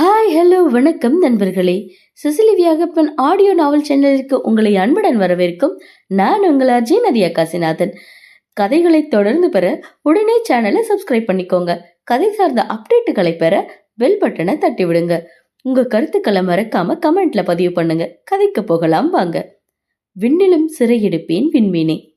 Hi hello வணக்கம் நண்பர்களே. Sicily Viyagappan audio நாவல் சேனலிற்கு உங்களை அன்புடன் வரவேற்கும் நான் உங்கள் அர்ஜய் நதியா காசிநாதன் கதைகளை தொடர்ந்து பெற உடனே சேனலை சப்ஸ்கிரைப் பண்ணிக்கோங்க. கதை சார்ந்த அப்டேட்டுகளை பெற பெல் பட்டனை தட்டி விடுங்க உங்க கருத்துக்களை மறக்காம கமெண்ட்ல பதிவு பண்ணுங்க. கதைக்கு போகலாம் வாங்க. விண்ணிலும் சிறையெடுப்பேன் விண்மீனே.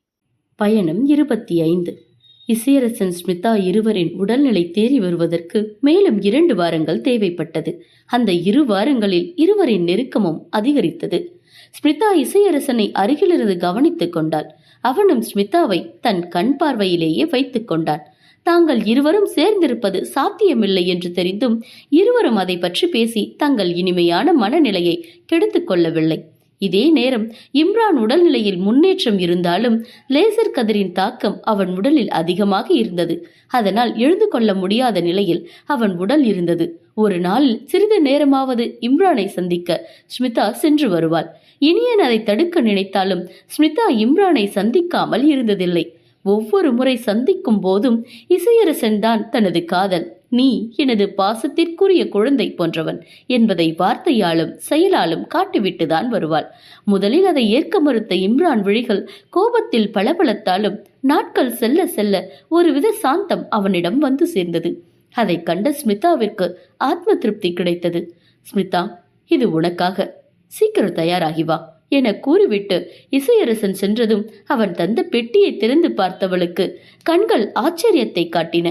பயணம் இருபத்தி ஐந்து. இசையரசன் ஸ்மிதா இருவரின் உடல்நிலை தேறி வருவதற்கு மேலும் இரண்டு வாரங்கள் தேவைப்பட்டது. அந்த இரு வாரங்களில் இருவரின் நெருக்கமும் அதிகரித்தது. ஸ்மிதா இசையரசனை அருகிலிருந்து கவனித்துக் கொண்டாள். அவனும் ஸ்மிதாவை தன் கண் பார்வையிலேயே வைத்துக் கொண்டான். தாங்கள் இருவரும் சேர்ந்திருப்பது சாத்தியமில்லை என்று தெரிந்தும் இருவரும் அதை பற்றி பேசி தங்கள் இனிமையான மனநிலையை கெடுத்துக் கொள்ளவில்லை. இதே நேரம் இம்ரான் உடல்நிலையில் முன்னேற்றம் இருந்தாலும் லேசர் கதிரின் தாக்கம் அவன் உடலில் அதிகமாக இருந்தது. அதனால் எழுந்து கொள்ள முடியாத நிலையில் அவன் உடல் இருந்தது. ஒரு நாளில் சிறிது நேரமாவது இம்ரானை சந்திக்க ஸ்மிதா சென்று வருவாள். இனியன் அதை தடுக்க நினைத்தாலும் ஸ்மிதா இம்ரானை சந்திக்காமல் இருந்ததில்லை. ஒவ்வொரு முறை சந்திக்கும் போதும் இசையரசன் தான் தனது காதல். நீ எனது பாசத்திற்குரிய குழந்தை போன்றவன் என்பதை வார்த்தையாலும் செயலாலும் காட்டிவிட்டுதான் வருவாள். முதலில் அதை ஏற்க மறுத்த இம்ரான் விழிகள் கோபத்தில் பளபளத்தாலும் நாட்கள் செல்ல செல்ல ஒருவித சாந்தம் அவனிடம் வந்து சேர்ந்தது. அதை கண்ட ஸ்மிதாவிற்கு ஆத்ம திருப்தி கிடைத்தது. ஸ்மிதா இது உனக்காக. சீக்கிரம் தயாராகி வா என கூறிவிட்டு இசையரசன் சென்றதும் அவன் தந்த பெட்டியை திறந்து பார்த்தவளுக்கு கண்கள் ஆச்சரியத்தை காட்டின.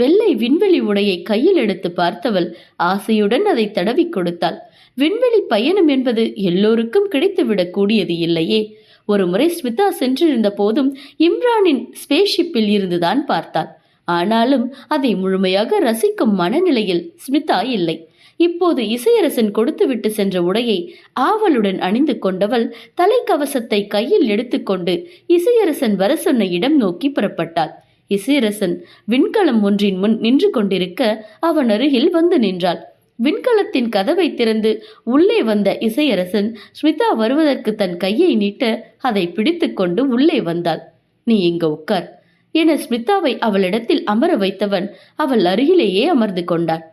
வெள்ளை விண்வெளி உடையை கையில் எடுத்து பார்த்தவள் ஆசையுடன் அதை தடவி கொடுத்தாள். விண்வெளி பயணம் என்பது எல்லோருக்கும் கிடைத்துவிடக் கூடியது இல்லையே. ஒரு முறை ஸ்மிதா சென்றிருந்த போதும் இம்ரானின் ஸ்பேஸ்ஷிப்பில் இருந்துதான் பார்த்தாள். ஆனாலும் அதை முழுமையாக ரசிக்கும் மனநிலையில் ஸ்மிதா இல்லை. இப்போது இசையரசன் கொடுத்துவிட்டு சென்ற உடையை ஆவலுடன் அணிந்து கொண்டவள் தலைக்கவசத்தை கையில் எடுத்துக்கொண்டு இசையரசன் வர சொன்ன இடம் நோக்கி புறப்பட்டாள். இசையரசன் விண்கலம் ஒன்றின் முன் நின்று கொண்டிருக்க அவன் அருகில் வந்து நின்றாள். விண்கலத்தின் கதவை திறந்து உள்ளே வந்த இசையரசன் ஸ்மிதா வருவதற்கு தன் கையை நீட்ட அதை பிடித்துக்கொண்டு உள்ளே வந்தாள். நீ இங்க உட்கார் என ஸ்மிதாவை அவளிடத்தில் அமர வைத்தவன் அவள் அருகிலேயே அமர்ந்து கொண்டான்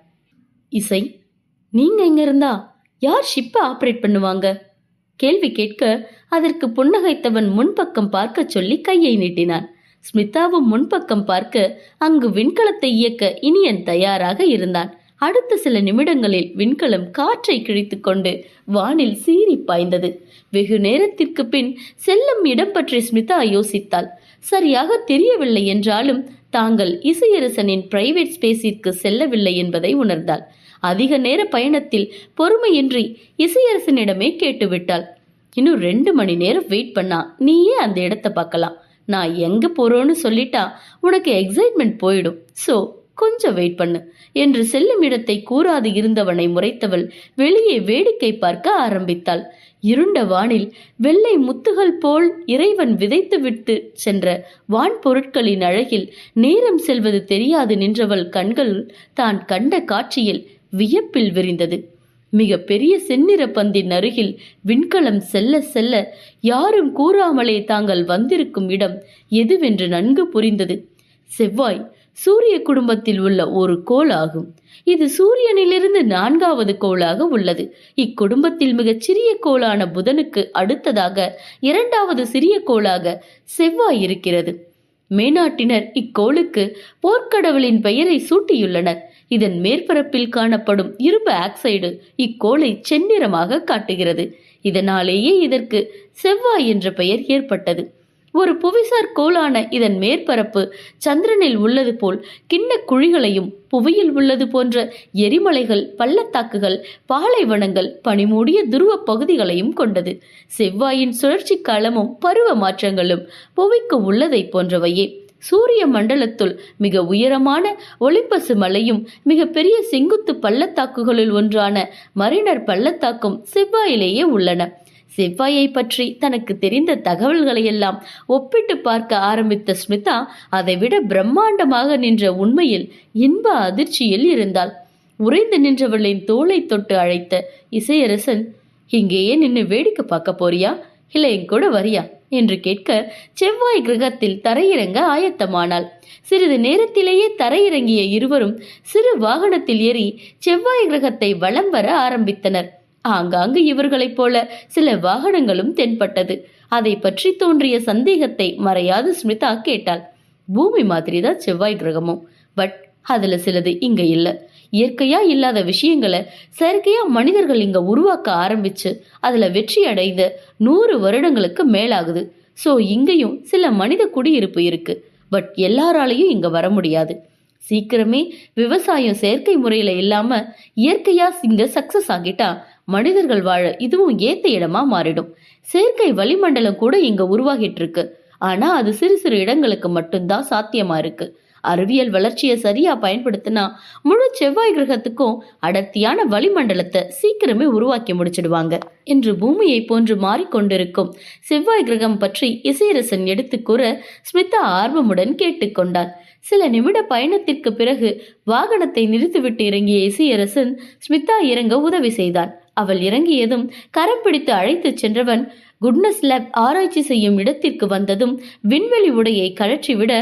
இசை நீங்க எங்க இருந்தா யார் ஷிப்பை ஆப்ரேட் பண்ணுவாங்க? கேள்வி கேட்க அதற்கு புன்னகைத்தவன் முன்பக்கம் பார்க்க சொல்லி கையை நீட்டினான். ஸ்மிதாவும் முன்பக்கம் பார்க்க அங்கு விண்கலத்தை இயக்க இனியன் தயாராக இருந்தான். அடுத்த சில நிமிடங்களில் விண்கலம் காற்றை கிழித்து கொண்டு வானில் சீறி பாய்ந்தது. வெகு நேரத்திற்கு பின் செல்லும் இடம் பற்றி ஸ்மிதா யோசித்தாள். சரியாக தெரியவில்லை என்றாலும் தாங்கள் இசையரசனின் பிரைவேட் ஸ்பேஸிற்கு செல்லவில்லை என்பதை உணர்ந்தாள். அதிக நேர பயணத்தில் பொறுமையின்றி இசையரசனிடமே கேட்டுவிட்டாள். இன்னும் ரெண்டு மணி நேரம் வெயிட் பண்ணா நீயே அந்த இடத்தை பார்க்கலாம். நான் எங்கே போகிறோன்னு சொல்லிட்டா உனக்கு எக்ஸைட்மெண்ட் போயிடும். ஸோ கொஞ்சம் வெயிட் பண்ணு. என்று செல்லும் இடத்தை கூறாது இருந்தவனை முறைத்தவள் வெளியே வேடிக்கை பார்க்க ஆரம்பித்தாள். இருண்ட வானில் வெள்ளை முத்துகள் போல் இறைவன் விதைத்து விட்டு சென்ற வான் பொருட்களின் அழகில் நேரம் செல்வது தெரியாது நின்றவள் கண்கள் தான் கண்ட காட்சியில் வியப்பில் விரிந்தது. மிக பெரிய செந்நிற பந்தின் அருகில் விண்கலம் செல்ல செல்ல யாரும் கூறாமலே தாங்கள் வந்திருக்கும் இடம் எதுவென்று நன்கு புரிந்தது. செவ்வாய் சூரிய குடும்பத்தில் உள்ள ஒரு கோள் ஆகும். இது சூரியனிலிருந்து நான்காவது கோளாக உள்ளது. இக்குடும்பத்தில் மிகச் சிறிய கோளான புதனுக்கு அடுத்ததாக இரண்டாவது சிறிய கோளாக செவ்வாய் இருக்கிறது. மேனாட்டினர் இக்கோளுக்கு போர்க்கடவுளின் பெயரை சூட்டியுள்ளனர். இதன் மேற்பரப்பில் காணப்படும் இரும்பு ஆக்சைடு இக்கோளை செந்நிறமாக காட்டுகிறது. இதனாலேயே இதற்கு செவ்வாய் என்ற பெயர் ஏற்பட்டது. ஒரு புவிசார் கோளான இதன் மேற்பரப்பு சந்திரனில் உள்ளது போல் கிண்ண குழிகளையும் புவியில் உள்ளது போன்ற எரிமலைகள் பள்ளத்தாக்குகள் பாலைவனங்கள் பனிமூடிய துருவ பகுதிகளையும் கொண்டது. செவ்வாயின் சுழற்சி காலமும் பருவ மாற்றங்களும் புவிக்கு உள்ளதை போன்றவையே. சூரிய மண்டலத்துள் மிக உயரமான ஒளிப்பசு மலையும் மிகப்பெரிய செங்குத்து பள்ளத்தாக்குகளில் ஒன்றான மரினர் பள்ளத்தாக்கும் செவ்வாயிலேயே உள்ளன. செவ்வாயை பற்றி தனக்கு தெரிந்த தகவல்களையெல்லாம் ஒப்பிட்டு பார்க்க ஆரம்பித்த ஸ்மிதா அதைவிட பிரம்மாண்டமாக நின்ற உண்மையில் இன்ப அதிர்ச்சியில் இருந்தாள். உறைந்து நின்றவளின் தோளை தொட்டு அழைத்த இசையரசன் இங்கேயே நின்று வேடிக்கை பார்க்க போறியா? இல்லை என் கூட வரியா? என்று கேட்க செவ்வாய் கிரகத்தில் தரையிறங்க ஆயத்தமானாள். சிறிது நேரத்திலேயே தரையிறங்கிய இருவரும் சிறு வாகனத்தில் ஏறி செவ்வாய் கிரகத்தை வலம் வர ஆரம்பித்தனர். ஆங்காங்கு இவர்களைப் போல சில வாகனங்களும் தென்பட்டது. அதை பற்றி தோன்றிய சந்தேகத்தை மறையாது ஸ்மிதா கேட்டாள். பூமி மாதிரி தான் செவ்வாய் கிரகமும் பட் அதுல சிலது இங்க இல்லை. இயற்கையா இல்லாத விஷயங்களை செயற்கையா மனிதர்கள் இங்க உருவாக்க ஆரம்பிச்சு அதுல வெற்றி அடைந்த நூறு வருடங்களுக்கு மேலாகுது. சோ இங்கேயும் சில மனித குடியிருப்பு இருக்கு. பட் எல்லாராலையும் இங்க வர முடியாது. சீக்கிரமே விவசாயம் செயற்கை முறையில இல்லாம இயற்கையா இங்க சக்சஸ் ஆகிட்டா மனிதர்கள் வாழ இதுவும் ஏத்த இடமா மாறிடும். செயற்கை வளிமண்டலம் கூட இங்க உருவாகிட்டு இருக்கு. ஆனா அது சிறு சிறு இடங்களுக்கு மட்டும்தான் சாத்தியமா இருக்கு. அறிவியல் வளர்ச்சியை சரியா பயன்படுத்தினா முழு செவ்வாய் கிரகத்துக்கும் அடர்த்தியான வளிமண்டலத்தை சீக்கிரமே உருவாக்கி முடிச்சிடுவாங்க. என்று பூமியை போன்று மாறிக்கொண்டிருக்கும் செவ்வாய் கிரகம் பற்றி இசையரசன் எடுத்து கூற ஸ்மிதா ஆர்வமுடன் கேட்டுக்கொண்டார் சில நிமிட பயணத்திற்கு பிறகு வாகனத்தை நிறுத்திவிட்டு இறங்கிய இசையரசன் ஸ்மிதா இறங்க உதவி செய்தான். அவள் இறங்கியதும் கரம் பிடித்து அழைத்துச் சென்றவன் குட்னஸ் லேப் ஆராய்ச்சி செய்யும் இடத்திற்கு வந்ததும் விண்வெளி உடையை கழற்றிவிட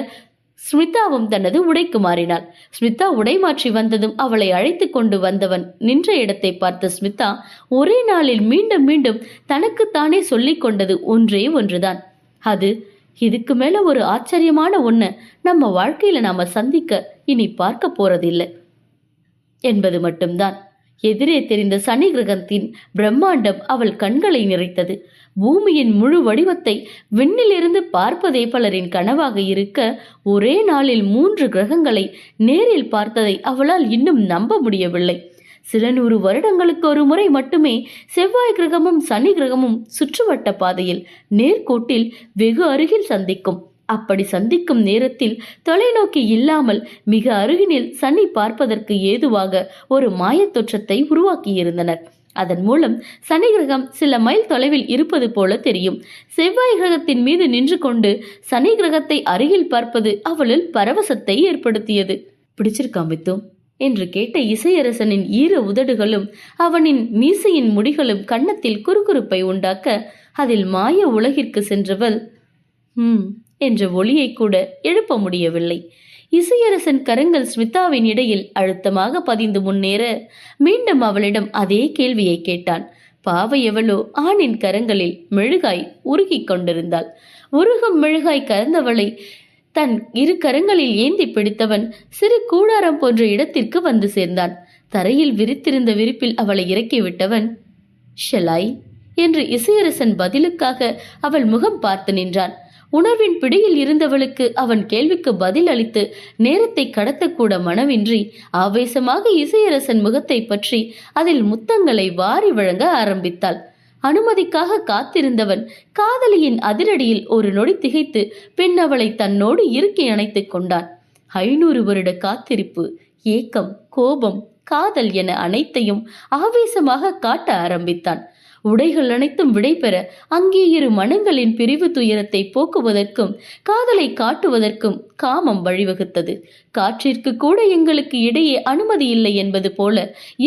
ஸ்மிதாவும் தனது உடைக்கு மாறினாள். ஸ்மிதா உடை மாற்றி வந்ததும் அவளை அழைத்து கொண்டு வந்தவன் நின்ற இடத்தை பார்த்த ஸ்மிதா ஒரே நாளில் மீண்டும் மீண்டும் தனக்குத்தானே சொல்லிக் கொண்டது ஒன்றே ஒன்றுதான். அது இதுக்கு மேல ஒரு ஆச்சரியமான ஒன்று நம்ம வாழ்க்கையில நாம சந்திக்க இனி பார்க்க போறதில்லை. என்பது மட்டும்தான். எதிரே தெரிந்த சனி கிரகத்தின் பிரம்மாண்டம் அவள் கண்களை நிறைத்தது. பூமியின் முழு வடிவத்தை விண்ணிலிருந்து பார்ப்பதே பலரின் கனவாக இருக்க ஒரே நாளில் மூன்று கிரகங்களை நேரில் பார்த்ததை அவளால் இன்னும் நம்ப முடியவில்லை. சில நூறு வருடங்களுக்கு ஒரு முறை மட்டுமே செவ்வாய் கிரகமும் சனி கிரகமும் சுற்றுவட்ட பாதையில் நேர்கோட்டில் வெகு அருகில் சந்திக்கும். அப்படி சந்திக்கும் நேரத்தில் தொலைநோக்கி இல்லாமல் மிக அருகினில் சனி பார்ப்பதற்கு ஏதுவாக ஒரு மாயத் தோற்றத்தை உருவாக்கியிருந்தனர். அதன் மூலம் சனி கிரகம் சில மைல் தொலைவில் இருப்பது போல தெரியும். செவ்வாய் கிரகத்தின் மீது நின்று கொண்டு சனி கிரகத்தை அருகில் பார்ப்பது அவளில் பரவசத்தை ஏற்படுத்தியது. பிடிச்சிருக்கா மித்து? என்று கேட்ட இசையரசனின் ஈர உதடுகளும் அவனின் மீசையின் முடிகளும் கன்னத்தில் குறுகுறுப்பை உண்டாக்க அதில் மாய உலகிற்கு சென்றவள் ம் என்ற ஒளியை கூட எழுப்ப முடியவில்லை. இசையரசன் கரங்கள் ஸ்மிதாவின் இடையில் அழுத்தமாக பதிந்து முன்னேற மீண்டும் அவளிடம் அதே கேள்வியை கேட்டான். பாவை எவளோ ஆணின் கரங்களில் மெழுகாய் உருகிக் கொண்டிருந்தாள். உருகும் மெழுகாய் கறந்தவளை தன் இரு கரங்களில் ஏந்தி பிடித்தவன் சிறு கூடாரம் போன்ற இடத்திற்கு வந்து சேர்ந்தான். தரையில் விரித்திருந்த விரிப்பில் அவளை இறக்கிவிட்டவன் ஷெலாய் என்று இசையரசன் பதிலுக்காக அவள் முகம் பார்த்து நின்றான். உணர்வின் பிடியில் இருந்தவளுக்கு அவன் கேள்விக்கு பதில் அளித்து நேரத்தை கடத்தக்கூட மனவின்றி ஆவேசமாக இசையரசன் முகத்தை பற்றி அதில் முத்தங்களை வாரி வழங்க ஆரம்பித்தாள். அனுமதிக்காக காத்திருந்தவன் காதலியின் அதிரடியில் ஒரு நொடி திகைத்து பின் அவளை தன்னோடு இறுக்கி அணைத்துக் கொண்டான். ஐநூறு வருட காத்திருப்பு ஏக்கம் கோபம் காதல் என அனைத்தையும் ஆவேசமாக காட்ட ஆரம்பித்தான். உடைகள் அனைத்தும் விடைபெற அங்கே இரு மனங்களின் பிரிவு துயரத்தை போக்குவதற்கும் காதலை காட்டுவதற்கும் காமம் வழிவகுத்தது. காற்றிற்கு கூட எங்களுக்கு இடையே அனுமதி இல்லை என்பது போல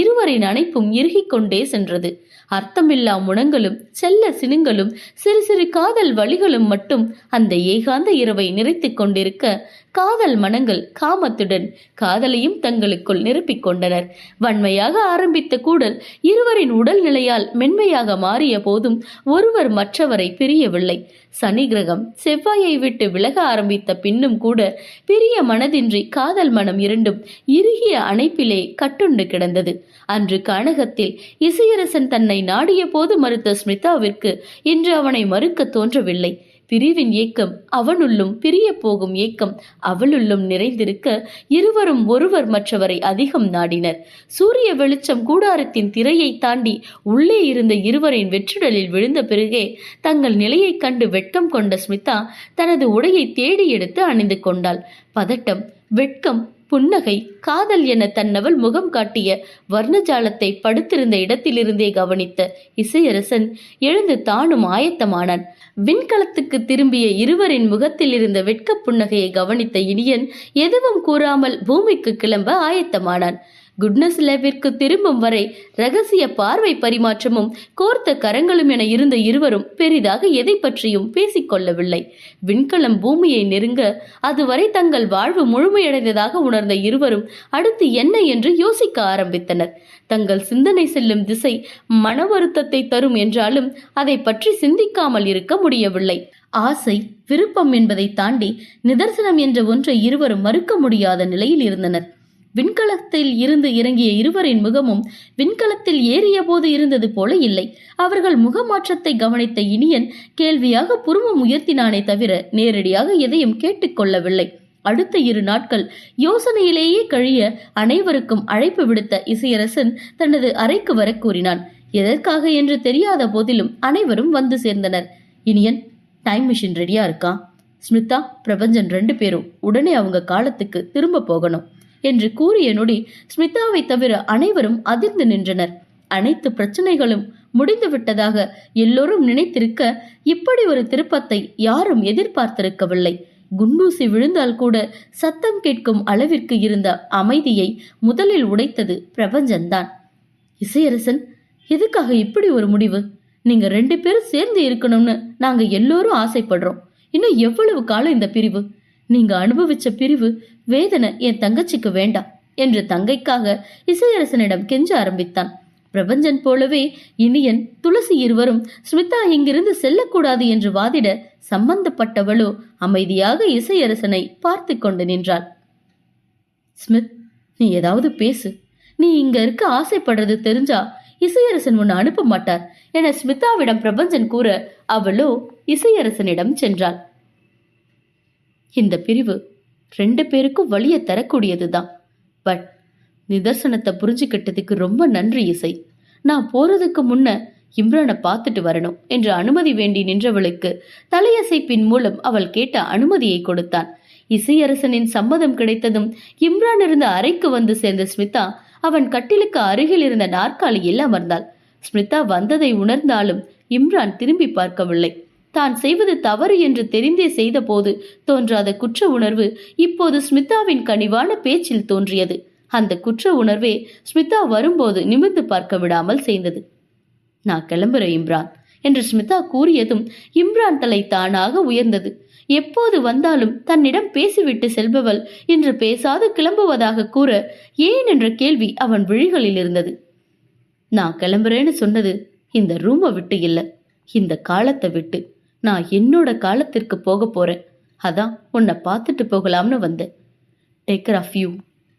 இருவரின் அணைப்பும் இறுகிக் கொண்டே சென்றது. அர்த்தமில்லா முனங்களும் செல்ல சினுங்களும் சிறு சிறு காதல் வழிகளும் மட்டும் அந்த ஏகாந்த இரவை நிறைத்துக் கொண்டிருக்க காதல் மனங்கள் காமத்துடன் காதலையும் தங்களுக்குள் நிரப்பிக் கொண்டனர். வன்மையாக ஆரம்பித்த கூடல் இருவரின் உடல் நிலையால் மென்மையாக மாறிய போதும் ஒருவர் மற்றவரை பிரியவில்லை. சனி கிரகம் செவ்வாயை விட்டு விலக ஆரம்பித்த பின்னும் கூட பெரிய மனதின்றி காதல் மனம் இரண்டும் இறுகிய அணைப்பிலே கட்டுண்டு கிடந்தது. அன்று கானகத்தில் இசையரசன் தன்னை நாடிய போது மறுத்த ஸ்மிதாவிற்கு இன்று அவனை மறுக்க தோன்றவில்லை. பிரிவின் ஏக்கம் அவனுள்ளும் பிரிய போகும் ஏக்கம் அவளுள்ளும் நிறைந்திருக்க இருவரும் ஒருவர் மற்றவரை அதிகம் நாடினர். சூரிய வெளிச்சம் கூடாரத்தின் திரையை தாண்டி உள்ளே இருந்த இருவரின் வெற்றிடலில் விழுந்த பிறகே தங்கள் நிலையைக் கண்டு வெட்கம் கொண்ட ஸ்மிதா தனது உடையை தேடி எடுத்து அணிந்து கொண்டாள். பதட்டம் வெட்கம் புன்னகை காதல் என தன்னவள் முகம் காட்டிய வர்ணஜாலத்தை படுத்திருந்த இடத்திலிருந்தே கவனித்த இசையரசன் எழுந்து தானும் ஆயத்தமானான். விண்கலத்துக்கு திரும்பிய இருவரின் முகத்தில் இருந்த வெட்கப் புன்னகையை கவனித்த இனியன் எதுவும் கூறாமல் பூமிக்கு கிளம்ப ஆயத்தமானான். குட்னஸ் லேபிற்கு திரும்பும் வரை ரகசிய பார்வை பரிமாற்றமும் கோர்த்த கரங்களும் என இருந்த இருவரும் பெரிதாக எதை பற்றியும் பேசிக்கொள்ளவில்லை. விண்கலம் பூமியை நெருங்க அதுவரை தங்கள் வாழ்வு முழுமையடைந்ததாக உணர்ந்த இருவரும் அடுத்து என்ன என்று யோசிக்க ஆரம்பித்தனர். தங்கள் சிந்தனை செல்லும் திசை மன வருத்தத்தை தரும் என்றாலும் அதை பற்றி சிந்திக்காமல் இருக்க முடியவில்லை. ஆசை விருப்பம் என்பதை தாண்டி நிதர்சனம் என்ற ஒன்றை இருவரும் மறுக்க முடியாத நிலையில் இருந்தனர். விண்கலத்தில் இருந்து இறங்கிய இருவரின் முகமும் விண்கலத்தில் ஏறிய போது இருந்தது போல இல்லை. அவர்கள் முகமாற்றத்தை கவனித்த இனியன் கேள்வியாக புருவம் உயர்த்தினானே தவிர நேரடியாக எதையும் கேட்டுக்கொள்ளவில்லை அடுத்த இரு நாட்கள் யோசனையிலேயே கழிய அனைவருக்கும் அழைப்பு விடுத்த இசையரசன் தனது அறைக்கு வர கூறினான். எதற்காக என்று தெரியாத போதிலும் அனைவரும் வந்து சேர்ந்தனர். இனியன் டைம் மிஷின் ரெடியா இருக்கா? ஸ்மிதா பிரபஞ்சன் ரெண்டு பேரும் உடனே அவங்க காலத்துக்கு திரும்ப போகணும். என்று கூறிய நொடி ஸ்மிதாவை தவிர அனைவரும் அதிர்ந்து நின்றனர். அனைத்து பிரச்சனைகளும் முடிந்து விட்டதாக எல்லோரும் நினைத்திருக்க இப்படி ஒரு திருப்பத்தை யாரும் எதிர்பார்த்திருக்கவில்லை. குண்டூசி விழுந்தால் கூட சத்தம் கேட்கும் அளவிற்கு இருந்த அமைதியை முதலில் உடைத்தது பிரபஞ்சன்தான் இசையரசன் எதுக்காக இப்படி ஒரு முடிவு? நீங்க ரெண்டு பேரும் சேர்ந்து இருக்கணும்னு நாங்க எல்லோரும் ஆசைப்படுறோம். இன்னும் எவ்வளவு காலம் இந்த பிரிவு? நீங்க அனுபவிச்ச பிரிவு வேதனை என் தங்கச்சிக்கு வேண்டாம் என்று தங்கைக்காக இசையரசனிடம் கெஞ்ச ஆரம்பித்தான். பிரபஞ்சன் போலவே இனியன் துளசி இருவரும் ஸ்மிதா இங்கிருந்து செல்லக்கூடாது என்று வாதிட சம்பந்தப்பட்டவளோ அமைதியாக இசையரசனை பார்த்து கொண்டு நின்றாள். ஸ்மித் நீ ஏதாவது பேசு. நீ இங்க இருக்க ஆசைப்படுறது தெரிஞ்சா இசையரசன் உன்னை அனுப்ப மாட்டார் என ஸ்மிதாவிடம் பிரபஞ்சன் கூற அவளோ இசையரசனிடம் சென்றாள். இந்த பிரிவு ரெண்டு பேருக்கும் வழிய தரக்கூடியதுதான். பட் நிதர்சனத்தை புரிஞ்சுக்கிட்டதுக்கு ரொம்ப நன்றி இசை. நான் போறதுக்கு முன்ன இம்ரானை பார்த்துட்டு வரணும் என்று அனுமதி வேண்டி நின்றவளுக்கு தலையசைப்பின் மூலம் அவள் கேட்ட அனுமதியை கொடுத்தான். இசையரசனின் சம்மதம் கிடைத்ததும் இம்ரான் இருந்த அறைக்கு வந்து சேர்ந்த ஸ்மிதா அவன் கட்டிலுக்கு அருகில் இருந்த நாற்காலியில் அமர்ந்தாள். ஸ்மிதா வந்ததை உணர்ந்தாலும் இம்ரான் திரும்பி பார்க்கவில்லை. தான் செய்வது தவறு என்று தெரிந்தே செய்தபோது தோன்றாத குற்ற உணர்வு இப்போது ஸ்மிதாவின் கனிவான பேச்சில் தோன்றியது. அந்த குற்ற உணர்வே ஸ்மிதா வரும்போது நிமிர்ந்து பார்க்க விடாமல் செய்தது. நான் கிளம்புறேன் இம்ரான் என்று ஸ்மிதா கூறியதும் இம்ரான் தலை தானாக உயர்ந்தது. எப்போது வந்தாலும் தன்னிடம் பேசிவிட்டு செல்பவள் இன்று பேசாது கிளம்புவதாக கூற ஏன்? என்ற கேள்வி அவன் விழிகளில் இருந்தது. நான் கிளம்புறேன்னு சொன்னது இந்த ரூமை விட்டு இல்லை இந்த காலத்தை விட்டு. நான் என்னோட காலத்திற்கு போக போறேன். அதான் உன்னை பார்த்துட்டு போகலாம்னு வந்தேன். டேக்கர் ஆஃப் யூ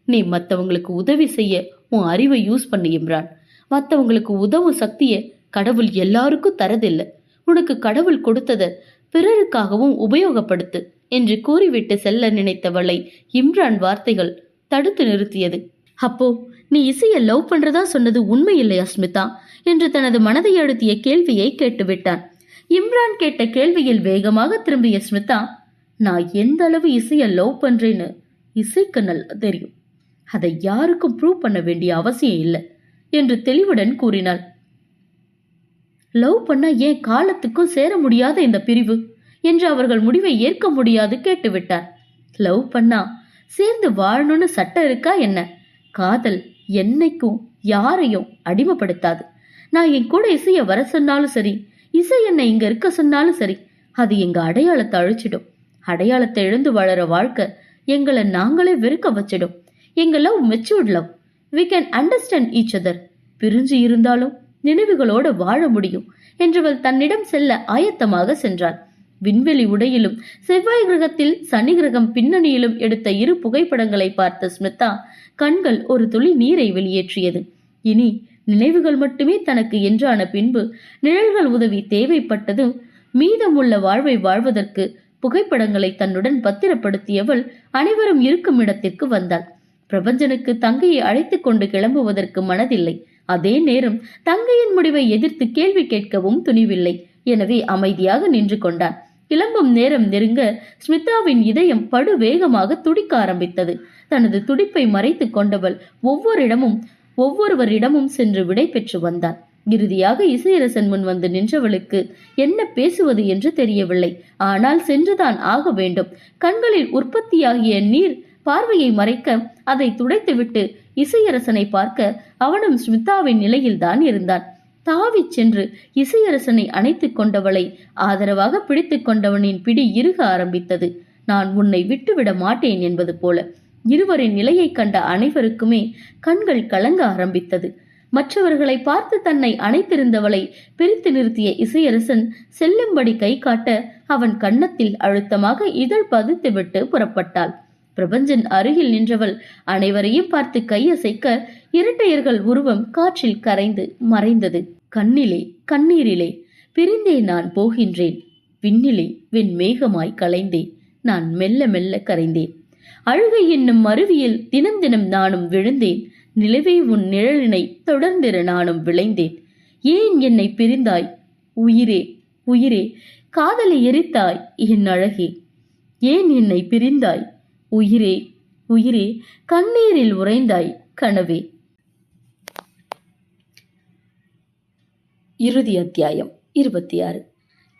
நீ மற்றவங்களுக்கு உதவி செய்ய உன் அறிவை யூஸ் பண்ணு இம்ரான். மற்றவங்களுக்கு உதவும் சக்தியை கடவுள் எல்லாருக்கும் தரதில்லை. உனக்கு கடவுள் கொடுத்தத பிறருக்காகவும் உபயோகப்படுத்து என்று கூறிவிட்டு செல்ல நினைத்தவளை இம்ரான் வார்த்தைகள் தடுத்து நிறுத்தியது. அப்போ நீ இசையை லவ் பண்றதா சொன்னது உண்மை இல்லையா ஸ்மிதா? என்று தனது மனதை அழுத்திய கேள்வியை கேட்டுவிட்டான். இம்ரான் கேட்ட கேள்வியில் வேகமாக திரும்பிய ஸ்மிதா நான் எந்த அளவு இசையை லவ் பண்றேன்னு இசைக்கு நல்லா தெரியும். அதை யாருக்கும் ப்ரூவ் பண்ண வேண்டிய அவசியம் இல்லை என்று தெளிவுடன் கூறினாள். லவ் பண்ண ஏன் காலத்துக்கும் சேர முடியாத இந்த பிரிவு? என்று அவர்கள் முடிவை ஏற்க முடியாது கேட்டுவிட்டார். லவ் பண்ணா சேர்ந்து வாழணும்னு சட்டம் இருக்கா என்ன? காதல் என்னைக்கும் யாரையும் அடிமைப்படுத்தாது. நான் என் கூட இசைய வர சொன்னாலும் சரி இசை என்னை இங்க இருக்க சொன்னாலும் சரி. அது எங்க அடையாளத்தை அழிச்சிடும். அடையாளத்தை எழுந்து வளர வாழ்க்கை எங்களை நாங்களே வெறுக்க வச்சிடும். எங்க love matured love we can understand each other பிரிஞ்சு இருந்தாலும் நினைவுகளோடு வாழ முடியும் என்றவள் தன்னிடம் செல்ல ஆயத்தமாக சென்றாள். விண்வெளி உடையிலும் செவ்வாய் கிரகத்தில் சனி கிரகம் பின்னணியிலும் எடுத்த இரு புகைப்படங்களை பார்த்த ஸ்மிதா கண்கள் ஒரு துளி நீரை வெளியேற்றியது. இனி நினைவுகள் மட்டுமே தனக்கு என்றான பின்பு நிழல்கள் உதவி தேவைப்பட்டதும் மீதமுள்ள வாழ்வை வாழ்வதற்கு புகைப்படங்களை தன்னுடன் பத்திரப்படுத்தியவள் அனைவரும் இருக்கும் இடத்திற்கு வந்தாள். பிரபஞ்சனுக்கு தங்கையை அழைத்துக் கொண்டு கிளம்புவதற்கு மனதில்லை. அதே நேரம் தங்கையின் முடிவை எதிர்த்து கேள்வி கேட்கவும் துணிவில்லை. எனவே அமைதியாக நின்று கொண்டான். கிளம்பும் நேரம் நெருங்க ஸ்மிதாவின் இதயம் படு வேகமாக துடிக்க ஆரம்பித்தது. தனது துடிப்பை மறைத்து கொண்டவள் ஒவ்வொரு இடமும் ஒவ்வொருவரிடமும் சென்று விடை பெற்று வந்தாள் இறுதியாக இசையரசன் முன் வந்து நின்றவளுக்கு என்ன பேசுவது என்று தெரியவில்லை. ஆனால் சென்றுதான் ஆக வேண்டும். கண்களில் உற்பத்தியாகிய நீர் பார்வையை மறைக்க அதை துடைத்துவிட்டு இசையரசனை பார்க்க அவனும் ஸ்மிதாவின் நிலையில்தான் இருந்தான். தாவிச் சென்று இசையரசனை அணைத்துக் கொண்டவளை ஆதரவாக பிடித்துக் கொண்டவனின் பிடி இறுக ஆரம்பித்தது. நான் உன்னை விட்டுவிட மாட்டேன் என்பது போல இருவரின் நிலையைக் கண்ட அனைவருக்குமே கண்கள் கலங்க ஆரம்பித்தது. மற்றவர்களை பார்த்து தன்னை அணைத்திருந்தவளை பிரித்து நிறுத்திய இசையரசன் செல்லும்படி கை காட்ட அவன் கன்னத்தில் அழுத்தமாக இதழ் பதித்துவிட்டு புறப்பட்டாள். பிரபஞ்சன் அருகில் நின்றவள் அனைவரையும் பார்த்து கையசைக்க இரட்டையர்கள் உருவம் காற்றில் கரைந்து மறைந்தது. கண்ணிலே கண்ணீரிலே பிரிந்தே நான் போகின்றேன். விண்ணிலே வெண் மேகமாய் கலைந்தேன். நான் மெல்ல மெல்ல கரைந்தேன். அழுகை என்னும் அருவியில் தினம் தினம் நானும் விழுந்தேன். நிலவே உன் நிழலினை தொடர்ந்திரு நானும் விளைந்தேன். ஏன் என்னை பிரிந்தாய்? உயிரே உயிரே காதலை எரித்தாய் என் அழகே. ஏன் என்னை பிரிந்தாய்? உயிரே உயிரே கண்ணீரில் உறைந்தாய் கனவே. இறுதி அத்தியாயம் இருபத்தி ஆறு.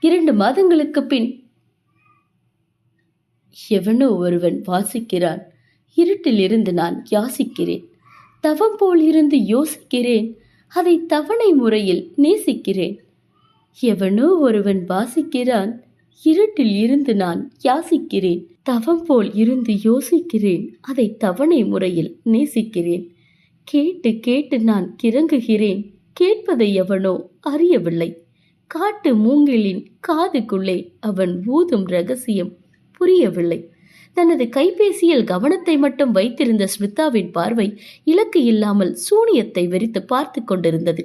இரண்டு மாதங்களுக்கு பின் எவனோ ஒருவன் வாசிக்கிறான். இருட்டில் இருந்து நான் யாசிக்கிறேன். தவம் போல் இருந்து யோசிக்கிறேன். அதை தவணை முறையில் நேசிக்கிறேன். எவனோ ஒருவன் வாசிக்கிறான். இருட்டில் இருந்து நான் யாசிக்கிறேன். தவம் போல் இருந்து யோசிக்கிறேன். அதை தவணை முறையில் நேசிக்கிறேன். கேட்டு கேட்டு நான் கிறங்குகிறேன். கேட்பதை எவனோ அறியவில்லை. காட்டு மூங்கிலின் காதுக்குள்ளே அவன் ஊதும் ரகசியம் புரியவில்லை. தனது கைபேசியில் கவனத்தை மட்டும் வைத்திருந்த ஸ்மிதாவின் பார்வை இலக்கு இல்லாமல் சூனியத்தை வெறித்து பார்த்து கொண்டிருந்தது.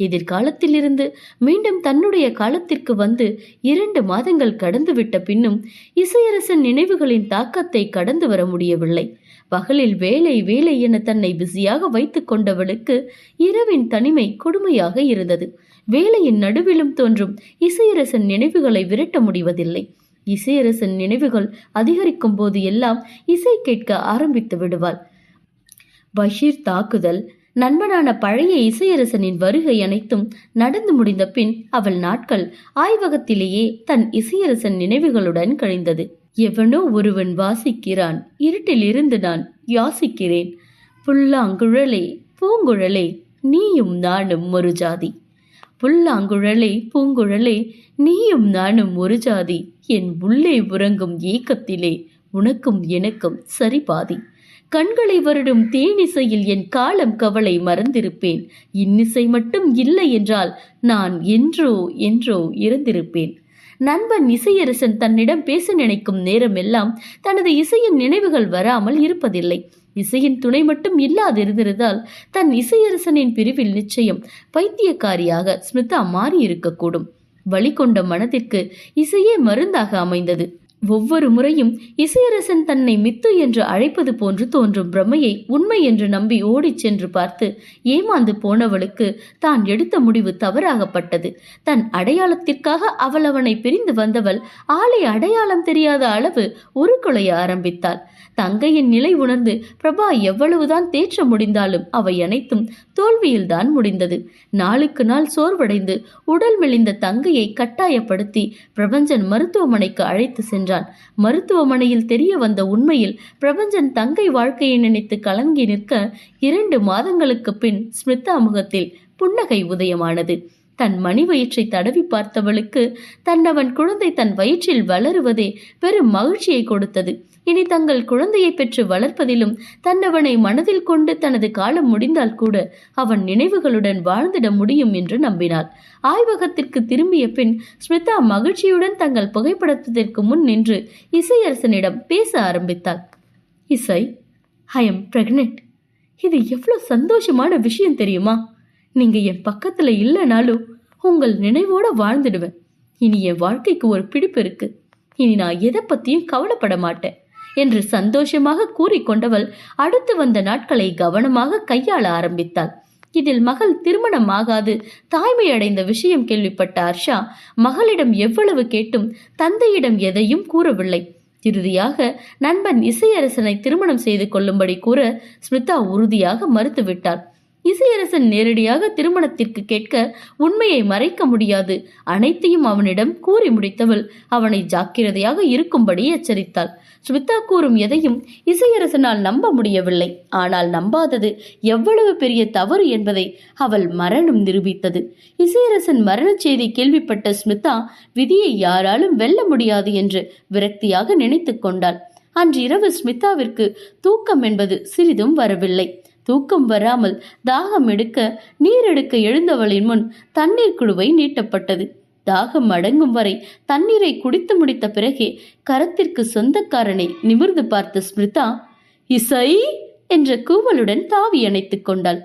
எதிர்காலத்திலிருந்து மீண்டும் தன்னுடைய காலத்திற்கு வந்து இரண்டு மாதங்கள் கடந்துவிட்ட பின்னும் இசையரசன் நினைவுகளின் தாக்கத்தை கடந்து வர முடியவில்லை. பகலில் வேலை வேலை என தன்னை பிஸியாக வைத்துக் கொண்டவளுக்கு இரவின் தனிமை கொடுமையாக இருந்தது. வேலையின் நடுவிலும் தோன்றும் இசையரசன் நினைவுகளை விரட்ட முடிவதில்லை. இசையரசன் நினைவுகள் அதிகரிக்கும் போது எல்லாம் இசை கேட்க ஆரம்பித்து விடுவாள். பஷீர் தாக்குதல் நண்பனான பழைய இசையரசனின் வருகை அனைத்தும் நடந்து முடிந்த பின் அவள் நாட்கள் ஆய்வகத்திலேயே தன் இசையரசன் நினைவுகளுடன் கழிந்தது. எவனோ ஒருவன் வாசிக்கிறான் இருட்டில் இருந்து நான் யாசிக்கிறேன். புல்லாங்குழலே பூங்குழலே நீயும் நானும் ஒரு ஜாதி. புல்லாங்குழலே பூங்குழலே நீயும் நானும் ஒரு ஜாதி. என் உள்ளே உறங்கும் ஏக்கத்திலே உனக்கும் எனக்கும் சரி பாதி கண்களை வருடும் தேனிசையில் என் காலம் கவலை மறந்திருப்பேன். இன்னிசை மட்டும் இல்லை என்றால் நான் என்றோ என்றோ இருந்திருப்பேன் நண்பன் இசையரசன் தன்னிடம் பேச நினைக்கும் நேரமெல்லாம் தனது இசையின் நினைவுகள் வராமல் இருப்பதில்லை. இசையின் துணை மட்டும் இல்லாதிருந்ததால் தன் இசையரசனின் பிரிவில் நிச்சயம் பைத்தியக்காரியாக ஸ்மிதா மாறி இருக்கக்கூடும் வழி கொண்ட மனதிற்கு இசையே மருந்தாக அமைந்தது. ஒவ்வொரு முறையும் இசையரசன் தன்னை மித்து என்று அழைப்பது போன்று தோன்றும் பிரமையை உண்மை என்று நம்பி ஓடிச் சென்று பார்த்து ஏமாந்து போனவளுக்கு தான் எடுத்த முடிவு தவறாகப்பட்டது. தன் அடையாளத்திற்காக அவள் அவனை பிரிந்து வந்தவள் ஆளை அடையாளம் தெரியாத அளவு ஒரு கொலைய ஆரம்பித்தாள். தங்கையின் நிலை உணர்ந்து பிரபா எவ்வளவுதான் தேற்ற முடிந்தாலும் அவை அனைத்தும் தோல்வியில்தான் முடிந்தது. நாளுக்கு நாள் சோர்வடைந்து உடல் மெலிந்த தங்கையை கட்டாயப்படுத்தி பிரபஞ்சன் மருத்துவமனைக்கு அழைத்து என்றான். மருத்துவமனையில் தெரிய வந்த உண்மையில் பிரபஞ்சன் தங்கை வாழ்க்கையை நினைத்து கலங்கி நிற்க இரண்டு மாதங்களுக்கு பின் ஸ்மிதா முகத்தில் புன்னகை உதயமானது. தன் மணி வயிற்றை தடவி பார்த்தவளுக்கு தன்னவன் குழந்தை தன் வயிற்றில் வளருவதே பெரும் மகிழ்ச்சியை கொடுத்தது. இனி தங்கள் குழந்தையை பெற்று வளர்ப்பதிலும் தன்னவனை மனதில் கொண்டு தனது காலம் முடிந்தால் கூட அவன் நினைவுகளுடன் வாழ்ந்திட முடியும் என்று நம்பினாள். ஆய்வகத்திற்கு திரும்பிய பின் ஸ்மிதா மகிழ்ச்சியுடன் தங்கள் புகைப்படத்திற்கு முன் நின்று இசையரசனிடம் பேச ஆரம்பித்தாள். இசை ஐ எம் பிரெக்னென்ட் இது எவ்வளோ சந்தோஷமான விஷயம் தெரியுமா? நீங்க என் பக்கத்துல இல்லைனாலும் உங்கள் நினைவோட வாழ்ந்துடுவேன். இனி என் வாழ்க்கைக்கு ஒரு பிடிப்பு இருக்கு. இனி நான் எதை பத்தியும் கவலைப்பட மாட்டேன். என்று சந்தோஷமாக கூறிக்கொண்டவள் அடுத்து வந்த நாட்களை கவனமாக கையாள ஆரம்பித்தாள். இதில் மகள் திருமணமாகாது. தாய்மை அடைந்த விஷயம் கேள்விப்பட்ட ஹர்ஷா மகளிடம் எவ்வளவு கேட்டும் தந்தையிடம் எதையும் கூறவில்லை. இறுதியாக நண்பன் இசையரசனை திருமணம் செய்து கொள்ளும்படி கூற ஸ்மிதா உறுதியாக மறுத்துவிட்டாள் இசையரசன் நேரடியாக திருமணத்திற்கு கேட்க உண்மையை மறைக்க முடியாது. அனைத்தையும் அவனிடம் கூறி முடித்தவள் அவனை ஜாக்கிரதையாக இருக்கும்படி எச்சரித்தாள். ஸ்மிதா கூறும் எதையும் இசையரசனால் நம்ப முடியவில்லை. ஆனால் நம்பாதது எவ்வளவு பெரிய தவறு என்பதை அவள் மரணம் நிரூபித்தது. இசையரசன் மரணச் செய்தி கேள்விப்பட்ட ஸ்மிதா விதியை யாராலும் வெல்ல முடியாது என்று விரக்தியாக நினைத்து கொண்டாள். அன்றிரவு ஸ்மிதாவிற்கு தூக்கம் என்பது சிறிதும் வரவில்லை. தூக்கம் வராமல் தாகம் எடுக்க நீர் எடுக்க எழுந்தவளின் முன் தண்ணீர் குழுவை நீட்டப்பட்டது. தாகம் அடங்கும் வரை தண்ணீரை குடித்து முடித்த பிறகே கரத்திற்கு சொந்தக்காரனை நிமிர்ந்து பார்த்த ஸ்மிருதா இசை! என்ற கூவலுடன் தாவி அணைத்துக் கொண்டாள்.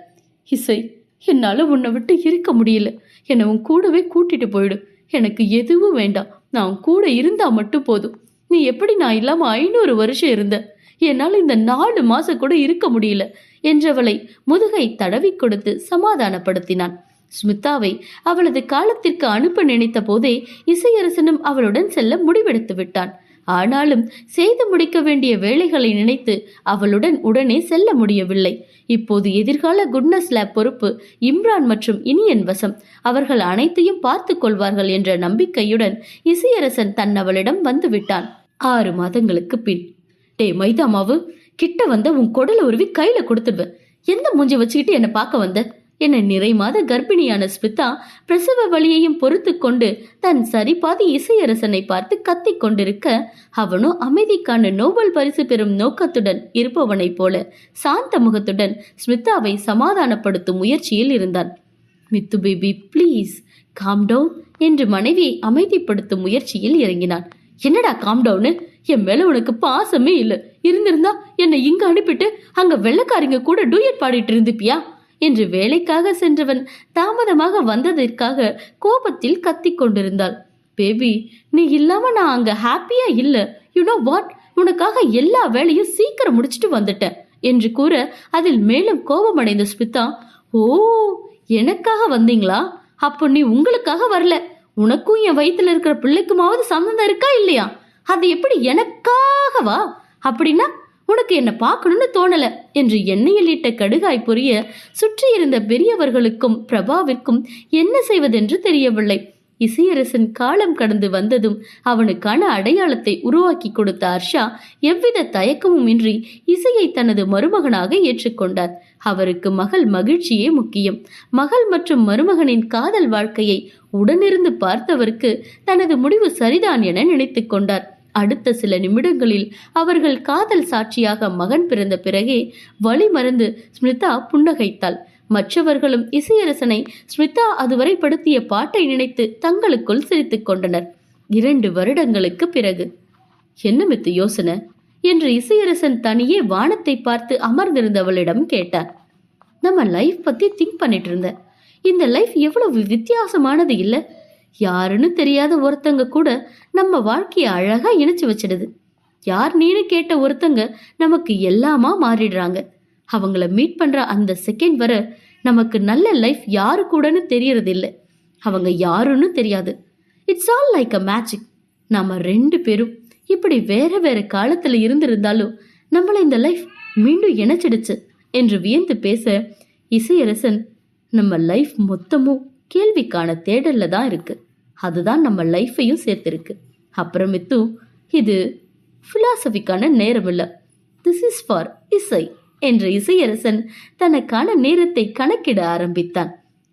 இசை என்னால உன்னை விட்டு இருக்க முடியல. என்னை உன் கூடவே கூட்டிட்டு போயிடு. எனக்கு எதுவும் வேண்டாம். நான் கூட இருந்தா மட்டும் போதும். நீ எப்படி நான் இல்லாம ஐநூறு வருஷம் இருந்தேன் என்னால் இந்த நாலு மாசம் கூட இருக்க முடியல என்றவளை முதுகை தடவி கொடுத்து சமாதானப்படுத்தினான். ஸ்மிதாவை அவளது காலத்திற்கு அனுப்ப நினைத்த போதே இசையரசனும் அவளுடன் செல்ல முடிவெடுத்து விட்டான். ஆனாலும் செய்து முடிக்க வேண்டிய வேலைகளை நினைத்து அவளுடன் உடனே செல்ல முடியவில்லை. இப்போது எதிர்கால குட்னஸ் லேப் பொறுப்பு இம்ரான் மற்றும் இனியன் வசம். அவர்கள் அனைத்தையும் பார்த்து கொள்வார்கள் என்ற நம்பிக்கையுடன் இசையரசன் தன் அவளிடம் ஆறு மாதங்களுக்கு பின் டே மைதா மாவு கிட்ட வந்த உன் குடல உருவி கையில கொடுத்துடுவேன் எந்த மூஞ்சி வச்சுக்கிட்டு என்னை பார்க்க வந்த? என்னை நிறை மாத கர்ப்பிணியான ஸ்மிதா பிரசவ வழியையும் பொறுத்து கொண்டு தன் சரிபாதி இசையரசனை பார்த்து கத்திக் கொண்டிருக்க அவனோ அமைதிக்கான நோபல் பரிசு பெறும் நோக்கத்துடன் இருப்பவனைப் போல சாந்த முகத்துடன் ஸ்மிதாவை சமாதானப்படுத்தும் முயற்சியில் இருந்தான். Mithu baby please calm down என்று மனைவியை அமைதிப்படுத்தும் முயற்சியில் இறங்கினான். என்னடா காம் டவுனு? என் மேல உனக்கு பாசமே இல்ல. இருந்திருந்தா என்னை இங்க அனுப்பிட்டு அங்க வெள்ளக்காரிங்க கூட டூயட் பாடிட்டு இருந்துப்பியா என்று வேலைக்காக சென்றவன் தாமதமாக வந்ததற்காக கோபத்தில் கத்திக் கொண்டிருந்தாள். பேபி நீ இல்லாம நான் அங்க ஹாப்பியா இல்ல. யூ நோ வாட் உனக்காக எல்லா வேலையும் சீக்கிரம் முடிச்சிட்டு வந்துட்டேன். என்று கூற அதில் மேலும் கோபமடைந்த ஸ்மிதா ஓ எனக்காக வந்தீங்களா? அப்போ நீ உங்களுக்காக வரல. உனக்கும் என் வயிற்றுல இருக்கிற பிள்ளைக்குமாவது சம்மந்தம் இருக்கா இல்லையா? அது எப்படி எனக்காகவா? அப்படின்னா உனக்கு என்ன பார்க்கணும்னு தோணல என்று எண்ணெயில் இட்ட கடுகாய் பொரிய சுற்றி இருந்த பெரியவர்களுக்கும் பிரபாவிற்கும் என்ன செய்வதென்று தெரியவில்லை. இசையரசன் காலம் கடந்து வந்ததும் அவனுக்கான அடையாளத்தை உருவாக்கி கொடுத்த ஹர்ஷா எவ்வித தயக்கமும் இன்றி இசையை தனது மருமகனாக ஏற்றுக்கொண்டார். அவருக்கு மகள் மகிழ்ச்சியே முக்கியம். மகள் மற்றும் மருமகனின் காதல் வாழ்க்கையை உடனிருந்து பார்த்தவருக்கு தனது முடிவு சரிதான் என நினைத்துக் கொண்டார். அடுத்த சில நிமிடங்களில் அவர்கள் காதல் சாட்சியாக மகன் பிறந்த பிறகே வழி மறந்து ஸ்மிதா புன்னகைத்தாள். மற்றவர்களும் இசையரசனை ஸ்மிதா அதுவரை படுத்திய பாட்டை நினைத்து தங்களுக்குள் சிரித்துக் கொண்டனர். இரண்டு வருடங்களுக்கு பிறகு. என்ன மித்து யோசனை என்று இசையரசன் தனியே வானத்தை பார்த்து அமர்ந்திருந்தவளிடம் கேட்டார். நம்ம லைஃப் பத்தி திங்க் பண்ணிட்டு இருந்தேன் இந்த லைஃப் எவ்வளவு வித்தியாசமானது இல்லை? யாருன்னு தெரியாத ஒருத்தங்க கூட நம்ம வாழ்க்கையை அழகா இணைச்சு வச்சிடுது. யார் நீனு கேட்ட ஒருத்தங்க நமக்கு எல்லாமா மாறிடுறாங்க. அவங்கள மீட் பண்ற அந்த செகண்ட் வர நமக்கு நல்ல லைஃப் யாரு கூடன்னு தெரியறது இல்லை அவங்க யாருன்னு தெரியாது. It's all like a magic நாம ரெண்டு பேரும் இப்படி வேற வேற காலத்துல இருந்திருந்தாலும் நம்மளை இந்த லைஃப் மீண்டும் இணைச்சிடுச்சு என்று வியந்து பேச இசையரசன் நம்ம லைஃப் மொத்தமும் கேள்விக்கான தேடல்ல தான் இருக்குது அதுதான் நம்ம லைஃப்பையும் சேர்த்துருக்கு. அப்புறம் மித்து இது ஃபிலாசபிக்கான நேரம் இல்லை திஸ் இஸ் ஃபார் இசை என்ற இசையரசன் தனக்கான நேரத்தை கணக்கிட ஆரம்பித்தான்.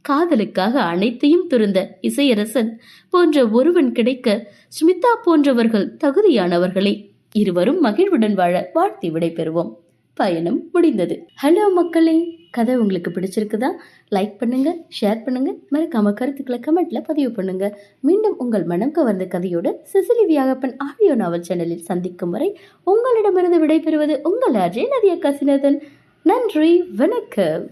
காதலுக்காக அனைத்தையும் துறந்த இசையரசன் போன்ற ஒருவன் கிடைக்க ஸ்மிதா போன்றவர்கள் தகுதியானவர்களே. இருவரும் மகிழ்வுடன் வாழ வாழ்த்தி விடைபெறுவோம். பயணம் முடிந்தது. ஹலோ மக்களே கதை உங்களுக்கு பிடிச்சிருக்குதா? லைக் பண்ணுங்க ஷேர் பண்ணுங்க மறக்காம கருத்துக்களை கமெண்ட்ல பதிவு பண்ணுங்க. மீண்டும் உங்கள் மனம் கவர்ந்த கதையோடு சிசிலி வியாகப்பன் ஆடியோ நாவல் சேனலில் சந்திக்கும் வரை உங்களிடமிருந்து விடைபெறுவது உங்கள் அஜய் நதிய கசினதன் நன்றி வணக்கம்.